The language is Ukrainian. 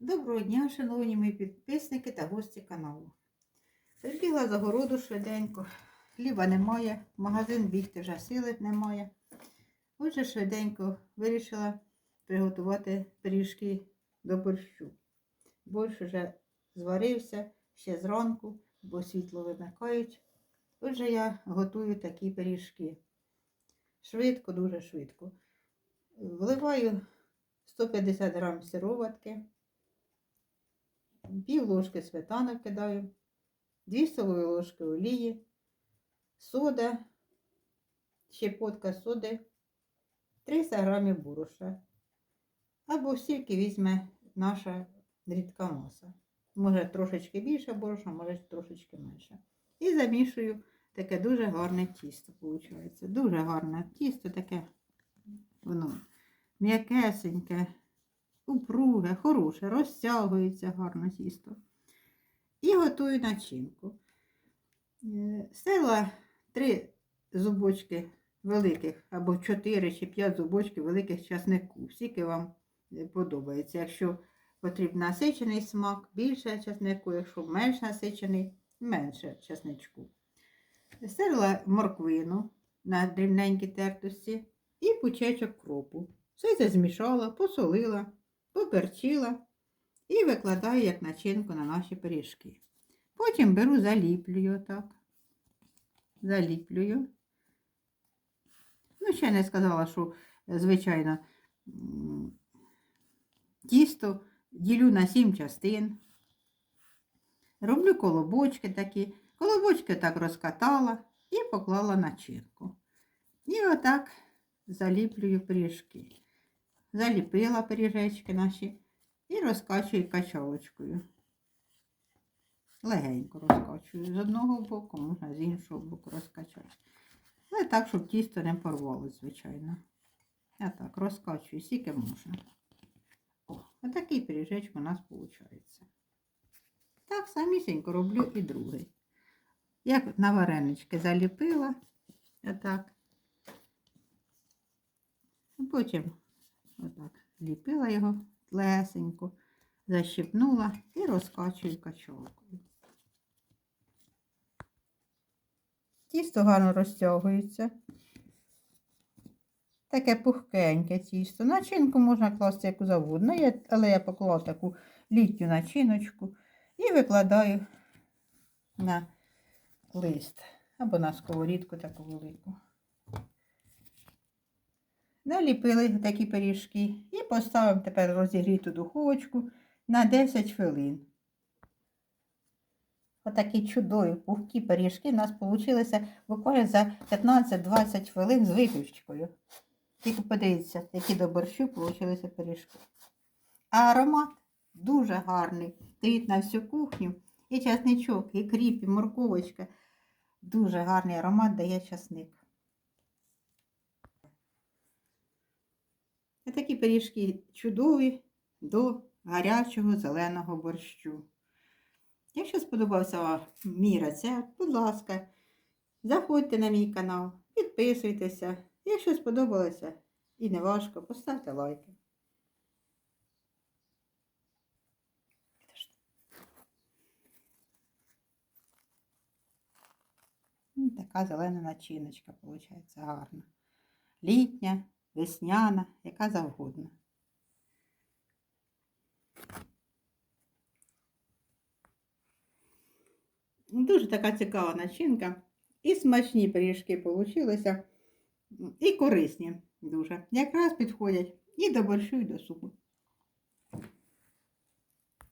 Доброго дня, шановні мої підписники та гості каналу. Прибігла з огороду швиденько, хліба немає, магазин бігти вже сили немає. Отже, швиденько вирішила приготувати пиріжки до борщу. Борщ вже зварився ще зранку, бо світло вимикають. Отже, я готую такі пиріжки. Швидко, дуже швидко. Вливаю 150 грам сироватки, пів ложки сметани кидаю, 2 столові ложки олії, сода, щепотка соди, 300 грамів борошна. Або стільки візьме наша рідка маса. Може трошечки більше борошна, може трошечки менше. І замішую таке дуже гарне тісто, виходить. Дуже гарне тісто, таке воно м'якесеньке, упруге, хороше, розтягується гарно тісто. І готую начинку. Е, Стерла три зубочки великих, або 4 чи 5 зубочків великих часнику. Скільки вам е, подобається. Якщо потрібен насичений смак, більше часнику, якщо менш насичений, менше часничку. Стерла морквину на дрібненькій тертості і пучечок кропу. Все це змішала, посолила, поперчила і викладаю як начинку на наші пиріжки. Потім беру, заліплюю так. Заліплюю. Ну, ще не сказала, що, е, звичайно, тісто ділю на сім частин. Роблю колобочки такі. Колобочки так розкатала і поклала начинку. І отак заліплюю пиріжки. Заліпила пиріжечки наші і розкачую качалочкою. Легенько розкачую з одного боку, можна з іншого боку розкачати. Але так, щоб тісто не порвалося, звичайно. Я так розкачую, скільки можна. О, отакий пиріжечок у нас виходить. Так самісінько роблю і другий. Як на варенички заліпила, отак. Потім отак ліпила його лесенько, защипнула і розкачую качалкою. Тісто гарно розтягується. Таке пухкеньке тісто. Начинку можна класти яку завгодно, але я поклала таку літню начиночку і викладаю на лист або на сковорідку таку велику. Наліпили такі пиріжки і поставимо тепер розігріту духовочку на 10 хвилин. Отакі чудові пухкі пиріжки у нас вийшли буквально за 15-20 хвилин з випічкою. Тільки подивіться, які до борщу вийшли пиріжки. А аромат дуже гарний. Стоїть на всю кухню. І часничок, і кріп, і морковочка. Дуже гарний аромат дає часник. Такі пиріжки чудові до гарячого зеленого борщу. Якщо сподобався вам мій рецепт, будь ласка, заходьте на мій канал, підписуйтеся. Якщо сподобалося і не важко, поставте лайки. Така зелена начиночка, виходить, гарна. Літня, весняна, яка завгодно. Дуже така цікава начинка. І смачні пиріжки получилися, і корисні дуже. Якраз підходять і до борщу, і до супу.